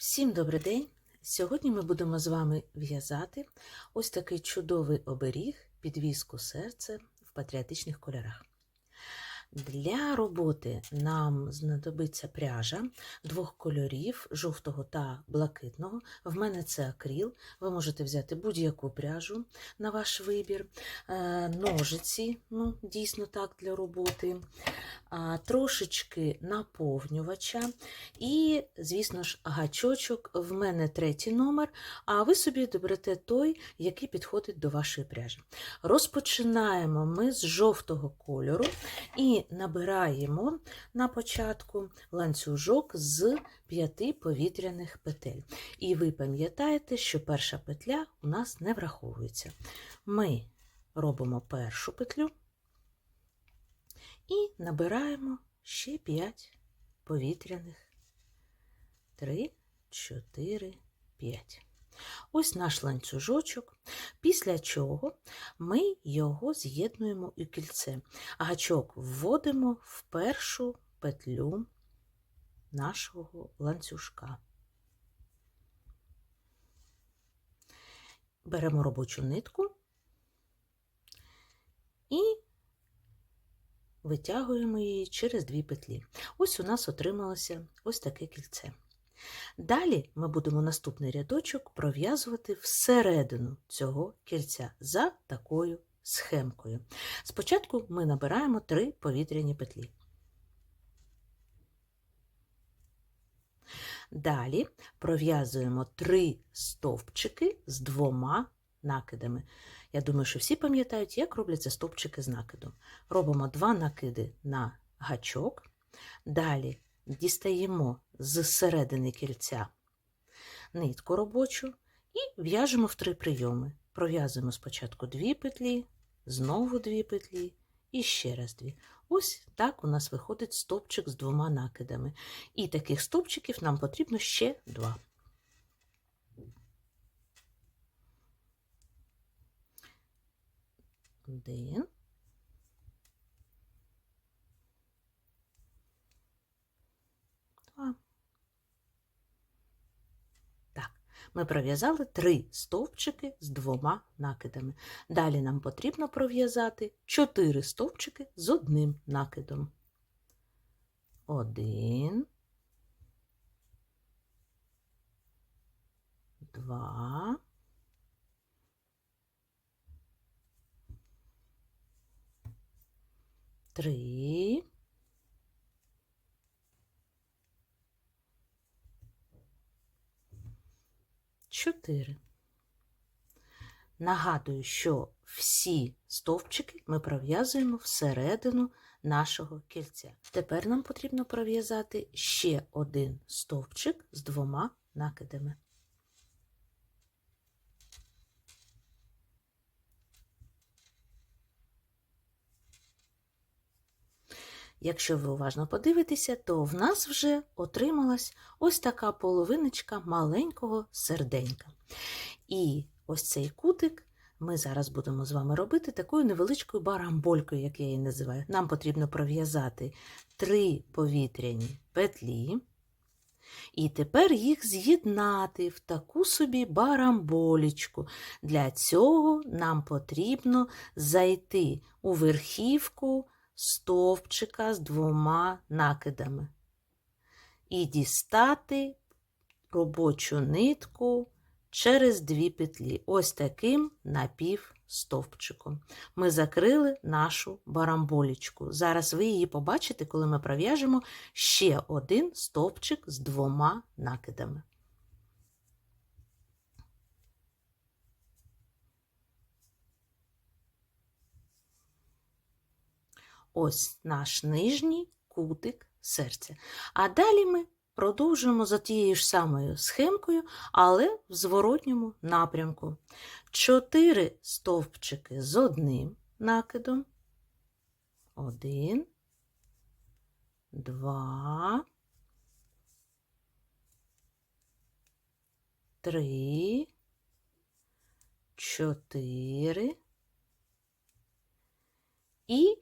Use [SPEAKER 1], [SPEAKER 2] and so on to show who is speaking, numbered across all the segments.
[SPEAKER 1] Всім добрий день! Сьогодні ми будемо з вами в'язати ось такий чудовий оберіг підвіску серця в патріотичних кольорах. Для роботи нам знадобиться пряжа двох кольорів жовтого та блакитного. В мене це акріл. Ви можете взяти будь-яку пряжу на ваш вибір, Е, ножиці, ну, дійсно так для роботи, трошечки наповнювача і, звісно ж, гачочок. В мене третій номер, а ви собі доберете той, який підходить до вашої пряжі. Розпочинаємо ми з жовтого кольору і набираємо на початку ланцюжок з п'яти повітряних петель. І ви пам'ятаєте, що перша петля у нас не враховується. Ми робимо першу петлю і набираємо ще 5 повітряних. 3, 4, 5. Ось наш ланцюжочок, після чого ми його з'єднуємо у кільце. Гачок вводимо в першу петлю нашого ланцюжка. Беремо робочу нитку і витягуємо її через дві петлі. Ось у нас отрималося ось таке кільце. Далі ми будемо наступний рядочок пров'язувати всередину цього кільця за такою схемкою. Спочатку ми набираємо три повітряні петлі. Далі пров'язуємо три стовпчики з двома накидами. Я думаю, що всі пам'ятають, як робляться стовпчики з накидом. Робимо два накиди на гачок, далі дістаємо з середини кільця нитку робочу і в'яжемо в три прийоми. Пров'язуємо спочатку дві петлі, знову дві петлі і ще раз дві. Ось так у нас виходить стовпчик з двома накидами. І таких стовпчиків нам потрібно ще два. Один. Два. Так, ми пров'язали три стовпчики з двома накидами. Далі нам потрібно пров'язати чотири стовпчики з одним накидом. Один. Два. Три. Чотири. Нагадую, що всі стовпчики ми пров'язуємо всередину нашого кільця. Тепер нам потрібно пров'язати ще один стовпчик з двома накидами. Якщо ви уважно подивитеся, то в нас вже отрималась ось така половиночка маленького серденька. І ось цей кутик ми зараз будемо з вами робити такою невеличкою барамболькою, як я її називаю. Нам потрібно пров'язати три повітряні петлі. І тепер їх з'єднати в таку собі барамболічку. Для цього нам потрібно зайти у верхівку стовпчика з двома накидами і дістати робочу нитку через дві петлі. Ось таким напівстовпчиком. Ми закрили нашу барамболічку. Зараз ви її побачите, коли ми пров'яжемо ще один стовпчик з двома накидами. Ось наш нижній кутик серця. А далі ми продовжуємо за тією ж самою схемкою, але в зворотньому напрямку. Чотири стовпчики з одним накидом. Один, два, три, чотири і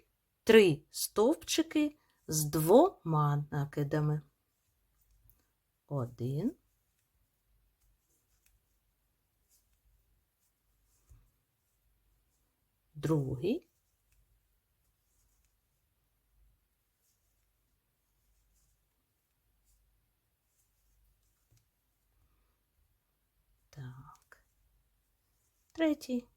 [SPEAKER 1] три стовпчики з двома накидами. Один. Другий. Третій.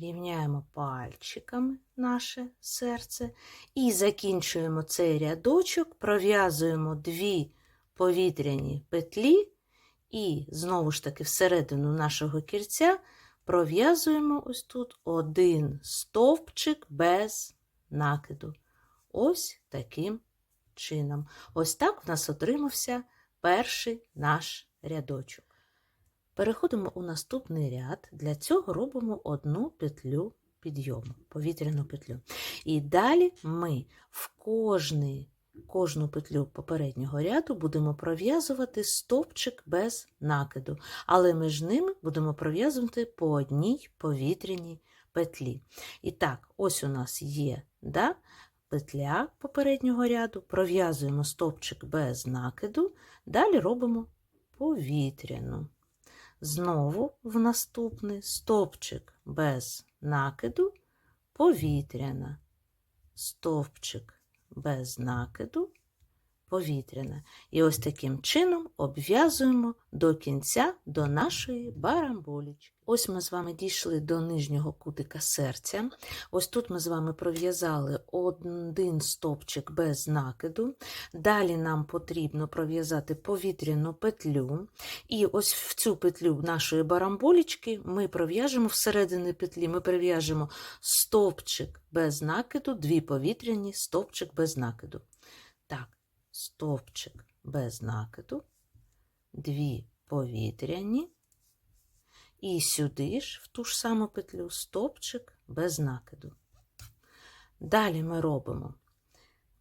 [SPEAKER 1] Рівняємо пальчиками наше серце і закінчуємо цей рядочок, пров'язуємо дві повітряні петлі і знову ж таки всередину нашого кільця пров'язуємо ось тут один стовпчик без накиду. Ось таким чином. Ось так в нас отримався перший наш рядочок. Переходимо у наступний ряд. Для цього робимо одну петлю підйому, повітряну петлю. І далі ми в кожний, кожну петлю попереднього ряду будемо пров'язувати стовпчик без накиду, але між ними будемо пров'язувати по одній повітряній петлі. І так, ось у нас є да, петля попереднього ряду, пров'язуємо стовпчик без накиду, далі робимо повітряну. Знову в наступний стовпчик без накиду, повітряна, стовпчик без накиду, повітряна. І ось таким чином обв'язуємо до кінця до нашої барамболічки. Ось ми з вами дійшли до нижнього кутика серця. Ось тут ми з вами пров'язали один стовпчик без накиду. Далі нам потрібно пров'язати повітряну петлю. І ось в цю петлю нашої барамболічки ми пров'яжемо всередині петлі, ми пров'яжемо стовпчик без накиду, дві повітряні, стовпчик без накиду. Стовпчик без накиду, дві повітряні. І сюди ж, в ту ж саму петлю, стовпчик без накиду. Далі ми робимо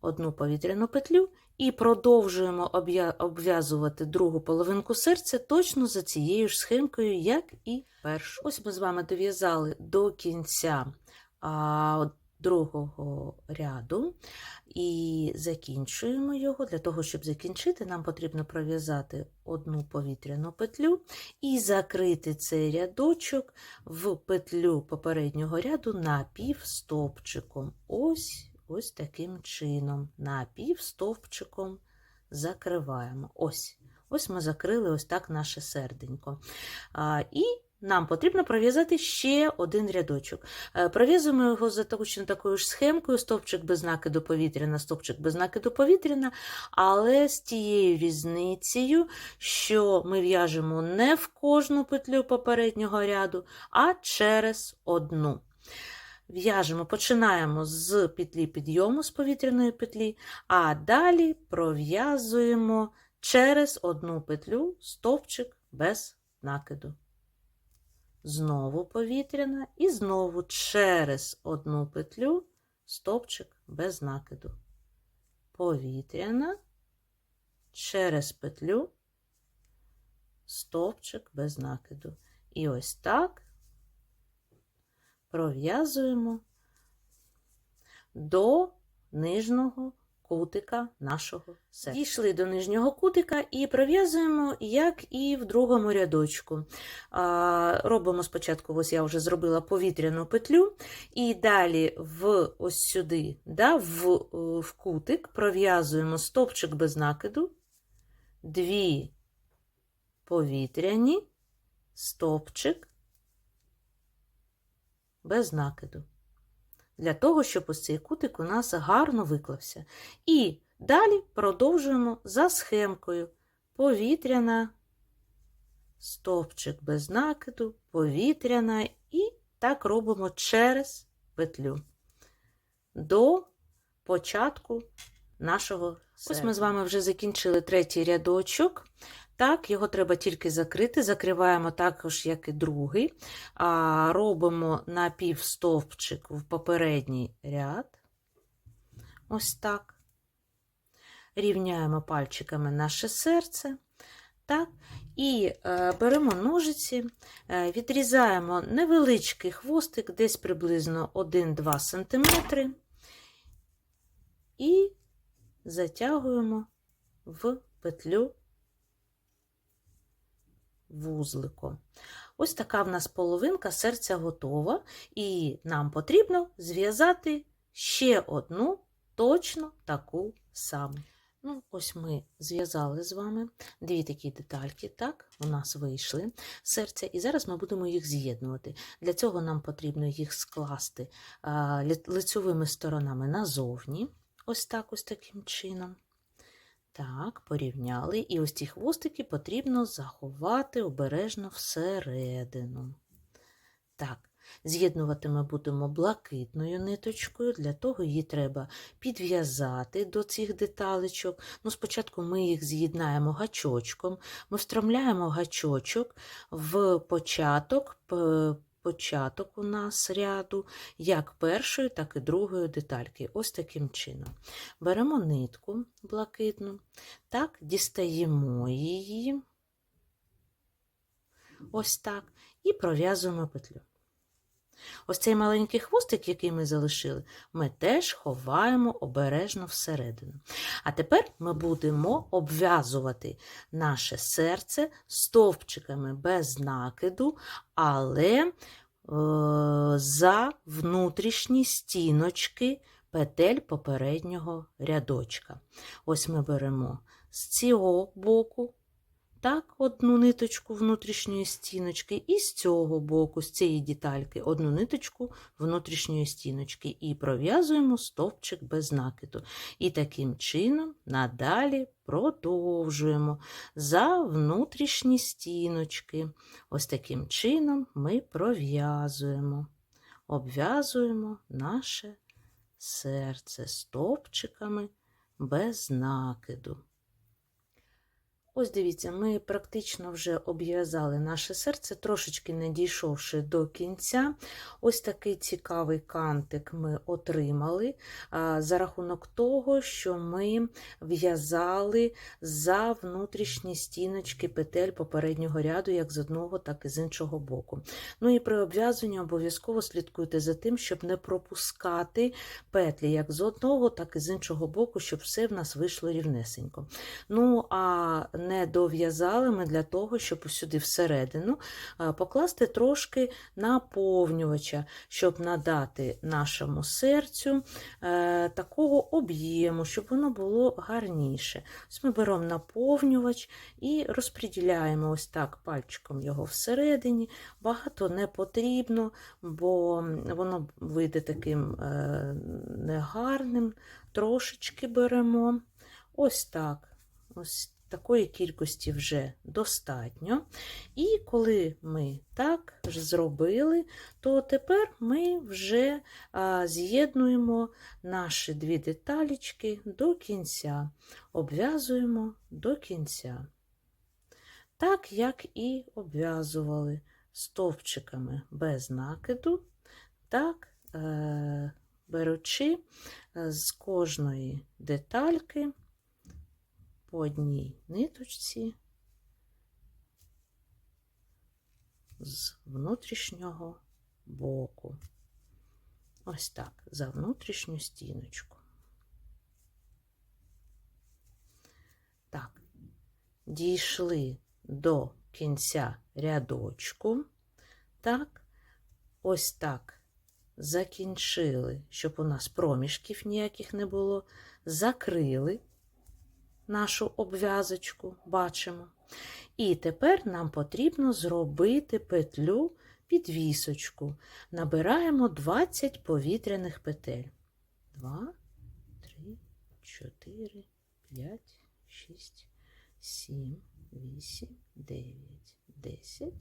[SPEAKER 1] одну повітряну петлю і продовжуємо обв'язувати другу половинку серця точно за цією ж схемкою, як і першу. Ось ми з вами дов'язали до кінця а, другого ряду і закінчуємо його. Для того, щоб закінчити, нам потрібно пров'язати одну повітряну петлю і закрити цей рядочок в петлю попереднього ряду напівстовпчиком. Ось ось таким чином. Напівстовпчиком закриваємо. Ось. Ось ми закрили ось так наше серденько. А, І нам потрібно пров'язати ще один рядочок. Е, пров'язуємо його за точно такою ж схемкою, стовпчик без накиду повітряна, стовпчик без накиду повітряна, але з тією різницею, що ми в'яжемо не в кожну петлю попереднього ряду, а через одну. В'яжемо, починаємо з петлі підйому з повітряної петлі, а далі пров'язуємо через одну петлю стовпчик без накиду знову повітряна і знову через одну петлю стовпчик без накиду. Повітряна, через петлю, стовпчик без накиду. І ось так пров'язуємо до нижнього кутика нашого серця. Дійшли до нижнього кутика і пров'язуємо, як і в другому рядочку. Робимо спочатку, ось я вже зробила повітряну петлю, і далі в ось сюди, да, в, в кутик пров'язуємо стовпчик без накиду, дві повітряні, стовпчик без накиду для того, щоб ось цей кутик у нас гарно виклався. І далі продовжуємо за схемкою повітряна, стовпчик без накиду, повітряна, і так робимо через петлю до початку нашого. Ось ми з вами вже закінчили третій рядочок. Так, його треба тільки закрити. Закриваємо також, як і другий. А, Робимо напівстовпчик в попередній ряд. Ось так. Рівняємо пальчиками наше серце. Так, І е, беремо ножиці, е, відрізаємо невеличкий хвостик, десь приблизно 1-2 см, і затягуємо в петлю вузликом. Ось така в нас половинка серця готова, і нам потрібно зв'язати ще одну точно таку саму. Ну, ось ми зв'язали з вами дві такі детальки, так, у нас вийшли серця, і зараз ми будемо їх з'єднувати. Для цього нам потрібно їх скласти лицьовими сторонами назовні, ось так, ось таким чином. Так, порівняли. І ось ці хвостики потрібно заховати обережно всередину. Так, з'єднувати ми будемо блакитною ниточкою, для того її треба підв'язати до цих деталечок. Ну, спочатку ми їх з'єднаємо гачочком, ми встромляємо гачочок в початок, початок у нас ряду, як першої, так і другої детальки. Ось таким чином. Беремо нитку блакитну, так, дістаємо її, ось так, і пров'язуємо петлю. Ось цей маленький хвостик, який ми залишили, ми теж ховаємо обережно всередину. А тепер ми будемо обв'язувати наше серце стовпчиками без накиду, але е, за внутрішні стіночки петель попереднього рядочка. Ось ми беремо з цього боку так, одну ниточку внутрішньої стіночки, і з цього боку, з цієї детальки, одну ниточку внутрішньої стіночки, і пров'язуємо стовпчик без накиду. І таким чином надалі продовжуємо за внутрішні стіночки. Ось таким чином ми пров'язуємо, обв'язуємо наше серце стовпчиками без накиду. Ось дивіться, ми практично вже обв'язали наше серце, трошечки не дійшовши до кінця. Ось такий цікавий кантик ми отримали за рахунок того, що ми в'язали за внутрішні стіночки петель попереднього ряду, як з одного, так і з іншого боку. Ну і при обв'язанні обов'язково слідкуйте за тим, щоб не пропускати петлі як з одного, так і з іншого боку, щоб все в нас вийшло рівнесенько. Ну, а не дов'язали ми для того, щоб сюди всередину покласти трошки наповнювача, щоб надати нашому серцю е, такого об'єму, щоб воно було гарніше. Ось ми беремо наповнювач і розподіляємо ось так пальчиком його всередині. Багато не потрібно, бо воно вийде таким е, негарним. Трошечки беремо. Ось так. Ось такої кількості вже достатньо. І коли ми так зробили, то тепер ми вже з'єднуємо наші дві деталічки до кінця, обв'язуємо до кінця. Так, як і обв'язували стовпчиками без накиду, так, е, беручи е, з кожної детальки по одній ниточці з внутрішнього боку. Ось так, за внутрішню стіночку. Так, дійшли до кінця рядочку. Так, ось так закінчили, щоб у нас проміжків ніяких не було, закрили нашу обв'язочку, бачимо. І тепер нам потрібно зробити петлю підвісочку. Набираємо 20 повітряних петель. 2, 3, 4, 5, 6, 7, 8, 9, 10.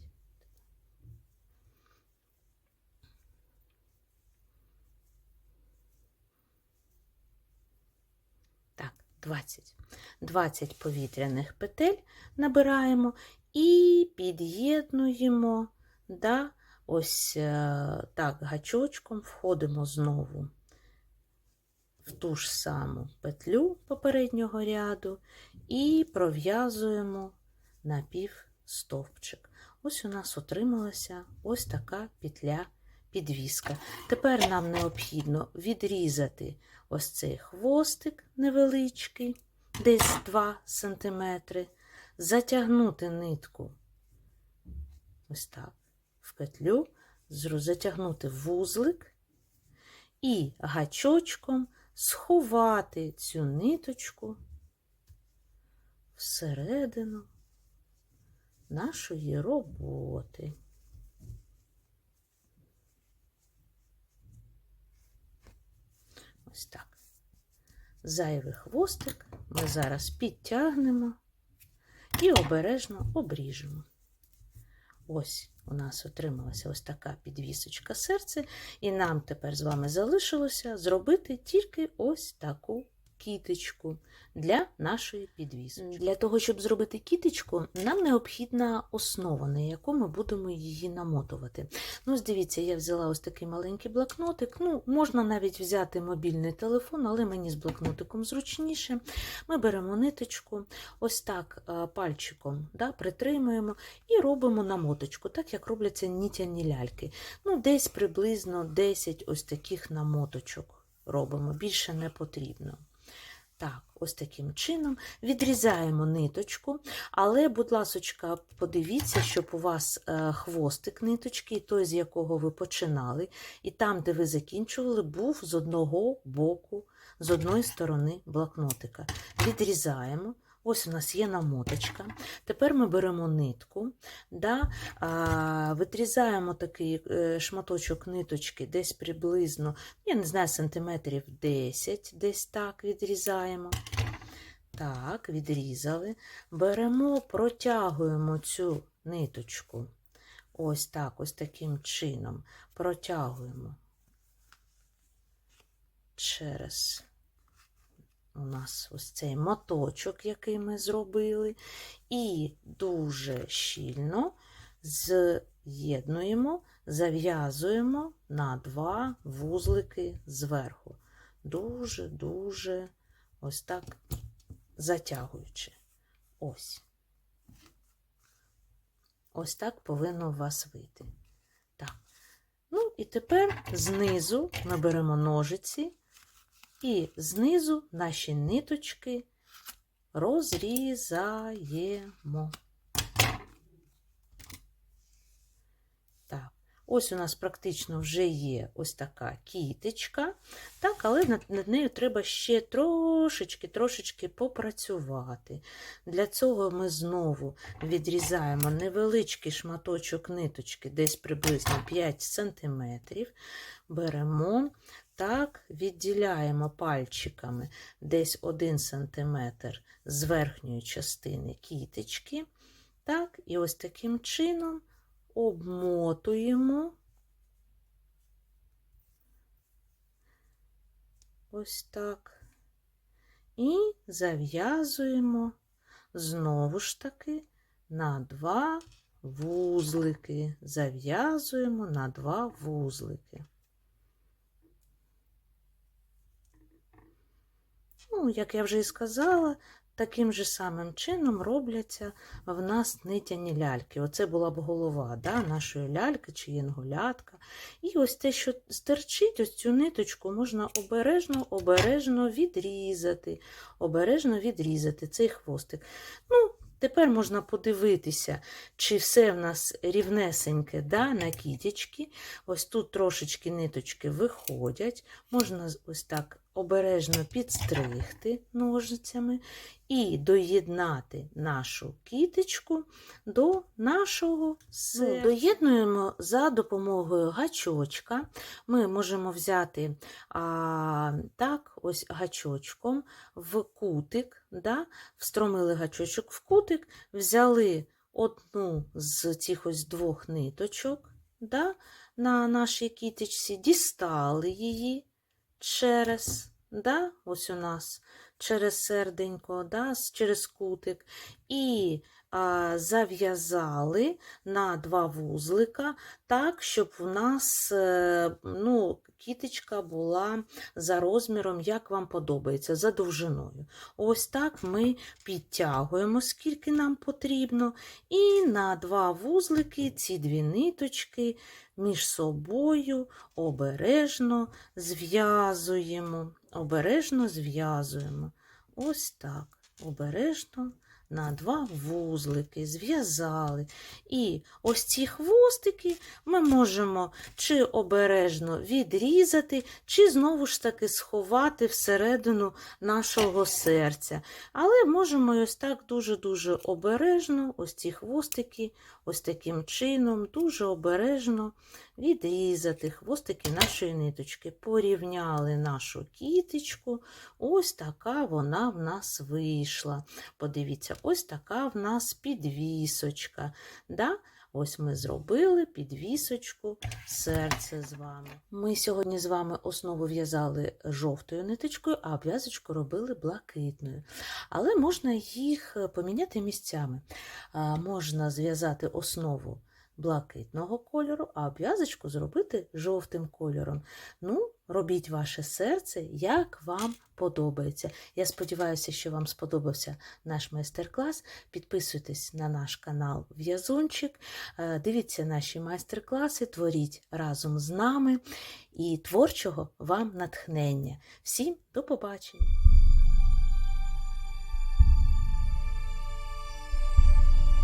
[SPEAKER 1] Так, 20. 20 повітряних петель набираємо і під'єднуємо, да, ось е, так, гачочком входимо знову в ту ж саму петлю попереднього ряду і пров'язуємо напів стовпчик. Ось у нас отрималася ось така петля підвіска. Тепер нам необхідно відрізати ось цей хвостик невеличкий, десь 2 см, затягнути нитку ось так петлю, затягнути вузлик і гачочком сховати цю ниточку всередину нашої роботи. Ось так. Зайвий хвостик ми зараз підтягнемо і обережно обріжемо. Ось у нас отрималася ось така підвісочка серця, і нам тепер з вами залишилося зробити тільки ось таку кіточку для нашої підвісочки. Для того, щоб зробити кіточку, нам необхідна основа, на яку ми будемо її намотувати. Ну, дивіться, я взяла ось такий маленький блокнотик. Ну, можна навіть взяти мобільний телефон, але мені з блокнотиком зручніше. Ми беремо ниточку, ось так пальчиком да, притримуємо і робимо намоточку, так як робляться нітяні ляльки. Ну, десь приблизно 10 ось таких намоточок робимо, більше не потрібно. Так, ось таким чином відрізаємо ниточку, але, будь ласочка, подивіться, щоб у вас е, хвостик ниточки, той, з якого ви починали, і там, де ви закінчували, був з одного боку, з одної сторони блокнотика. Відрізаємо. Ось у нас є намоточка. Тепер ми беремо нитку, да, а, витрізаємо такий е, шматочок ниточки, десь приблизно, я не знаю, сантиметрів 10, десь так відрізаємо. Так, відрізали. Беремо, протягуємо цю ниточку. Ось так, ось таким чином. Протягуємо через у нас ось цей моточок, який ми зробили, і дуже щільно з'єднуємо, зав'язуємо на два вузлики зверху. Дуже-дуже ось так затягуючи. Ось. Ось так повинно у вас вийти. Так. Ну, і тепер знизу ми беремо ножиці. І знизу наші ниточки розрізаємо. Так, ось у нас практично вже є ось така кіточка, так, але над, над нею треба ще трошечки, трошечки попрацювати. Для цього ми знову відрізаємо невеличкий шматочок ниточки, десь приблизно 5 см, беремо. Так, відділяємо пальчиками десь 1 см з верхньої частини кіточки. Так, і ось таким чином обмотуємо ось так. І зав'язуємо знову ж таки на два вузлики. Зав'язуємо на два вузлики. Ну, як я вже і сказала, таким же самим чином робляться в нас нитяні ляльки. Оце була б голова да, нашої ляльки чи єнголятка. І ось те, що стерчить, ось цю ниточку можна обережно, обережно відрізати. Обережно відрізати цей хвостик. Ну, Тепер можна подивитися, чи все в нас рівнесеньке да, на кітечки. Ось тут трошечки ниточки виходять. Можна ось так обережно підстригти ножицями і доєднати нашу кіточку до нашого серця. Доєднуємо за допомогою гачочка. Ми можемо взяти а, так, ось гачочком в кутик, да, встромили гачочок в кутик, взяли одну з цих ось двох ниточок да, на нашій кіточці, дістали її через, да, ось у нас через серденько, да, через кутик, і зав'язали на два вузлика, так, щоб у нас е, ну, кіточка була за розміром, як вам подобається, за довжиною. Ось так ми підтягуємо, скільки нам потрібно, і на два вузлики ці дві ниточки між собою обережно зв'язуємо. Обережно зв'язуємо. Ось так. Обережно на два вузлики, зв'язали. І ось ці хвостики ми можемо чи обережно відрізати, чи знову ж таки сховати всередину нашого серця. Але можемо ось так дуже-дуже обережно, ось ці хвостики, ось таким чином, дуже обережно відрізати хвостики нашої ниточки. Порівняли нашу кіточку. Ось така вона в нас вийшла. Подивіться, ось така в нас підвісочка. Да? Ось ми зробили підвісочку серце з вами. Ми сьогодні з вами основу в'язали жовтою ниточкою, а обв'язочку робили блакитною. Але можна їх е, поміняти місцями. Можна зв'язати основу блакитного кольору, а обв'язочку зробити жовтим кольором. Ну, робіть ваше серце, як вам подобається. Я сподіваюся, що вам сподобався наш майстер-клас. Підписуйтесь на наш канал В'язунчик, е, дивіться наші майстер-класи, творіть разом з нами і творчого вам натхнення. Всім до побачення!